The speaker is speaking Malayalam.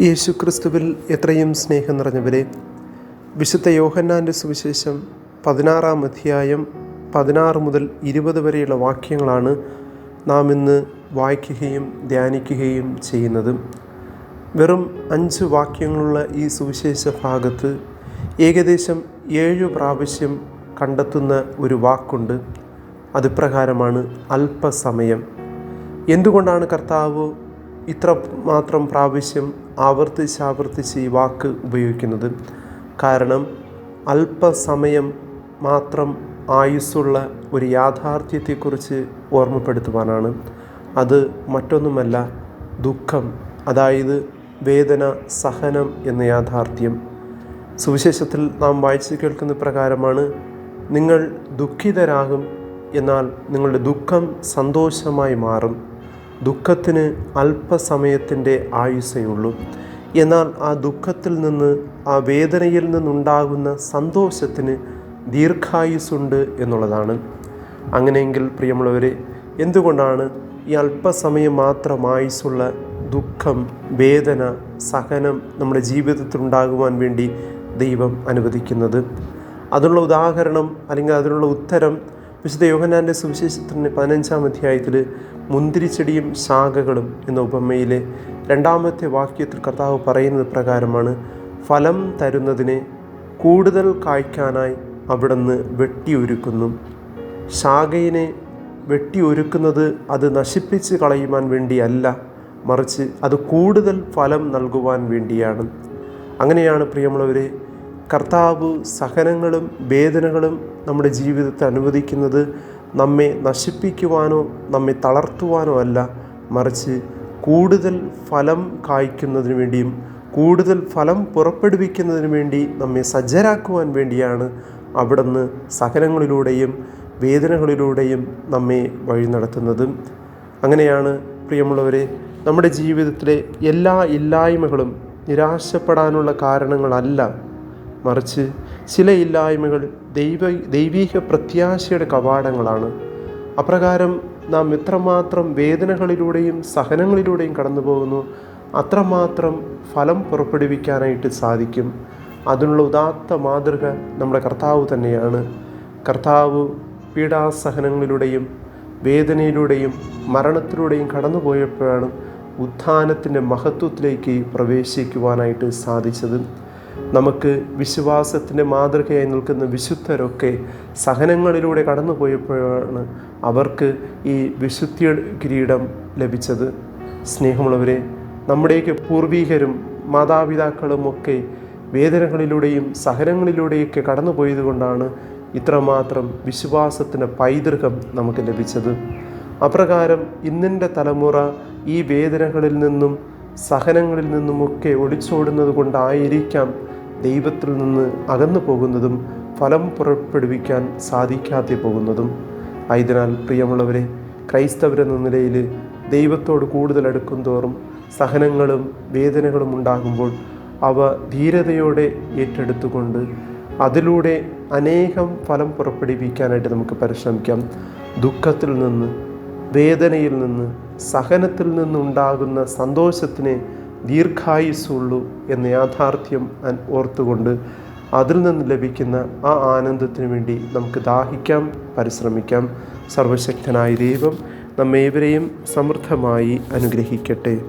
യേശുക്രിസ്തുവിൽ എത്രയും സ്നേഹം നിറഞ്ഞവരെ വിശുദ്ധ യോഹന്നാന്റെ സുവിശേഷം പതിനാറാം അധ്യായം പതിനാറ് മുതൽ ഇരുപത് വരെയുള്ള വാക്യങ്ങളാണ് നാം ഇന്ന് വായിക്കുകയും ധ്യാനിക്കുകയും ചെയ്യുന്നത്. വെറും അഞ്ച് വാക്യങ്ങളുള്ള ഈ സുവിശേഷ ഭാഗത്ത് ഏകദേശം ഏഴു പ്രാവശ്യം കണ്ടെത്തുന്ന ഒരു വാക്കുണ്ട്. അതിപ്രകാരമാണ് അല്പസമയം. എന്തുകൊണ്ടാണ് കർത്താവ് ഇത്ര മാത്രം പ്രാവശ്യം ആവർത്തിച്ചാവർത്തിച്ച് ഈ വാക്ക് ഉപയോഗിക്കുന്നത്? കാരണം അല്പസമയം മാത്രം ആയുസ്സുള്ള ഒരു യാഥാർത്ഥ്യത്തെക്കുറിച്ച് ഓർമ്മപ്പെടുത്തുവാനാണ്. അത് മറ്റൊന്നുമല്ല ദുഃഖം അതായത് വേദന സഹനം എന്ന യാഥാർത്ഥ്യം. സുവിശേഷത്തിൽ നാം വായിച്ചു കേൾക്കുന്ന പ്രകാരമാണ് നിങ്ങൾ ദുഃഖിതരാകും എന്നാൽ നിങ്ങളുടെ ദുഃഖം സന്തോഷമായി മാറും. ദുഃഖത്തിന് അല്പസമയത്തിന്റെ ആയുസ്സേയുള്ളൂ എന്നാൽ ആ ദുഃഖത്തിൽ നിന്ന് ആ വേദനയിൽ നിന്നുണ്ടാകുന്ന സന്തോഷത്തിന് ദീർഘായുസ്സുണ്ട് എന്നുള്ളതാണ്. അങ്ങനെയെങ്കിൽ പ്രിയമുള്ളവരെ എന്തുകൊണ്ടാണ് ഈ അല്പസമയം മാത്രം ആയുസ്സുള്ള ദുഃഖം വേദന സഹനം നമ്മുടെ ജീവിതത്തിൽ ഉണ്ടാകുവാൻ വേണ്ടി ദൈവം അനുവദിക്കുന്നത്? അതിനുള്ള ഉദാഹരണം അല്ലെങ്കിൽ അതിനുള്ള ഉത്തരം വിശുദ്ധ യോഹനാന്റെ സുവിശേഷത്തിന്റെ പതിനഞ്ചാം അധ്യായത്തിൽ മുന്തിരിച്ചെടിയും ശാഖകളും എന്ന ഉപമയിലെ രണ്ടാമത്തെ വാക്യത്തിൽ കർത്താവ് പറയുന്നത് പ്രകാരമാണ് ഫലം തരുന്നതിനെ കൂടുതൽ കായ്ക്കാനായി അവിടുന്ന് വെട്ടിയൊരുക്കുന്നു. ശാഖയിനെ വെട്ടിയൊരുക്കുന്നത് അത് നശിപ്പിച്ച് കളയുവാൻ വേണ്ടിയല്ല മറിച്ച് അത് കൂടുതൽ ഫലം നൽകുവാൻ വേണ്ടിയാണ്. അങ്ങനെയാണ് പ്രിയമുള്ളവരെ കർത്താവ് സഹനങ്ങളും വേദനകളും നമ്മുടെ ജീവിതത്തെ അനുവദിക്കുന്നത് നമ്മെ നശിപ്പിക്കുവാനോ നമ്മെ തളർത്തുവാനോ അല്ല. മറിച്ച് കൂടുതൽ ഫലം കായ്ക്കുന്നതിന് വേണ്ടിയും കൂടുതൽ ഫലം പുറപ്പെടുവിക്കുന്നതിന് വേണ്ടി നമ്മെ സജ്ജരാക്കുവാൻ വേണ്ടിയാണ് അവിടുന്ന് സഹനങ്ങളിലൂടെയും വേദനകളിലൂടെയും നമ്മെ വഴി നടത്തുന്നത്. അങ്ങനെയാണ് പ്രിയമുള്ളവരെ നമ്മുടെ ജീവിതത്തിലെ എല്ലാ ഇല്ലായ്മകളും നിരാശപ്പെടാനുള്ള കാരണങ്ങളല്ല മറിച്ച് ചില ഇല്ലായ്മകൾ ദൈവ ദൈവീക പ്രത്യാശയുടെ കവാടങ്ങളാണ്. അപ്രകാരം നാം എത്രമാത്രം വേദനകളിലൂടെയും സഹനങ്ങളിലൂടെയും കടന്നു പോകുന്നു അത്രമാത്രം ഫലം പുറപ്പെടുവിക്കാനായിട്ട് സാധിക്കും. അതിനുള്ള ഉദാത്ത മാതൃക നമ്മുടെ കർത്താവ് തന്നെയാണ്. കർത്താവ് പീഡാസഹനങ്ങളിലൂടെയും വേദനയിലൂടെയും മരണത്തിലൂടെയും കടന്നുപോയപ്പോഴാണ് ഉത്ഥാനത്തിന്റെ മഹത്വത്തിലേക്ക് പ്രവേശിക്കുവാനായിട്ട് സാധിച്ചത്. നമുക്ക് വിശ്വാസത്തിന്റെ മാതൃകയായി നിൽക്കുന്ന വിശുദ്ധരൊക്കെ സഹനങ്ങളിലൂടെ കടന്നുപോയപ്പോഴാണ് അവർക്ക് ഈ വിശുദ്ധി കിരീടം ലഭിച്ചത്. സ്നേഹമുള്ളവരെ നമ്മുടെയൊക്കെ പൂർവീകരും മാതാപിതാക്കളുമൊക്കെ വേദനകളിലൂടെയും സഹനങ്ങളിലൂടെയൊക്കെ കടന്നുപോയത് കൊണ്ടാണ് ഇത്രമാത്രം വിശ്വാസത്തിന്റെ പൈതൃകം നമുക്ക് ലഭിച്ചത്. അപ്രകാരം ഇന്നിന്റെ തലമുറ ഈ വേദനകളിൽ നിന്നും സഹനങ്ങളിൽ നിന്നുമൊക്കെ ഒളിച്ചോടുന്നത് കൊണ്ടായിരിക്കാം ദൈവത്തിൽ നിന്ന് അകന്നു പോകുന്നതും ഫലം പുറപ്പെടുവിക്കാൻ സാധിക്കാതെ പോകുന്നതും. ആയതിനാൽ പ്രിയമുള്ളവരെ ക്രൈസ്തവരെന്ന നിലയിൽ ദൈവത്തോട് കൂടുതൽ അടുക്കും തോറും സഹനങ്ങളും വേദനകളും ഉണ്ടാകുമ്പോൾ അവ ധീരതയോടെ ഏറ്റെടുത്തുകൊണ്ട് അതിലൂടെ അനേകം ഫലം പുറപ്പെടുവിക്കാനായിട്ട് നമുക്ക് പരിശ്രമിക്കാം. ദുഃഖത്തിൽ നിന്ന് വേദനയിൽ നിന്ന് സഹനത്തിൽ നിന്നുണ്ടാകുന്ന സന്തോഷത്തിന് ദീർഘായുസ്സുള്ളൂ എന്ന യാഥാർത്ഥ്യം ഓർത്തുകൊണ്ട് അതിൽ നിന്ന് ലഭിക്കുന്ന ആ ആനന്ദത്തിന് വേണ്ടി നമുക്ക് ദാഹിക്കാം പരിശ്രമിക്കാം. സർവശക്തനായ ദൈവം നമ്മേവരെയും സമൃദ്ധമായി അനുഗ്രഹിക്കട്ടെ.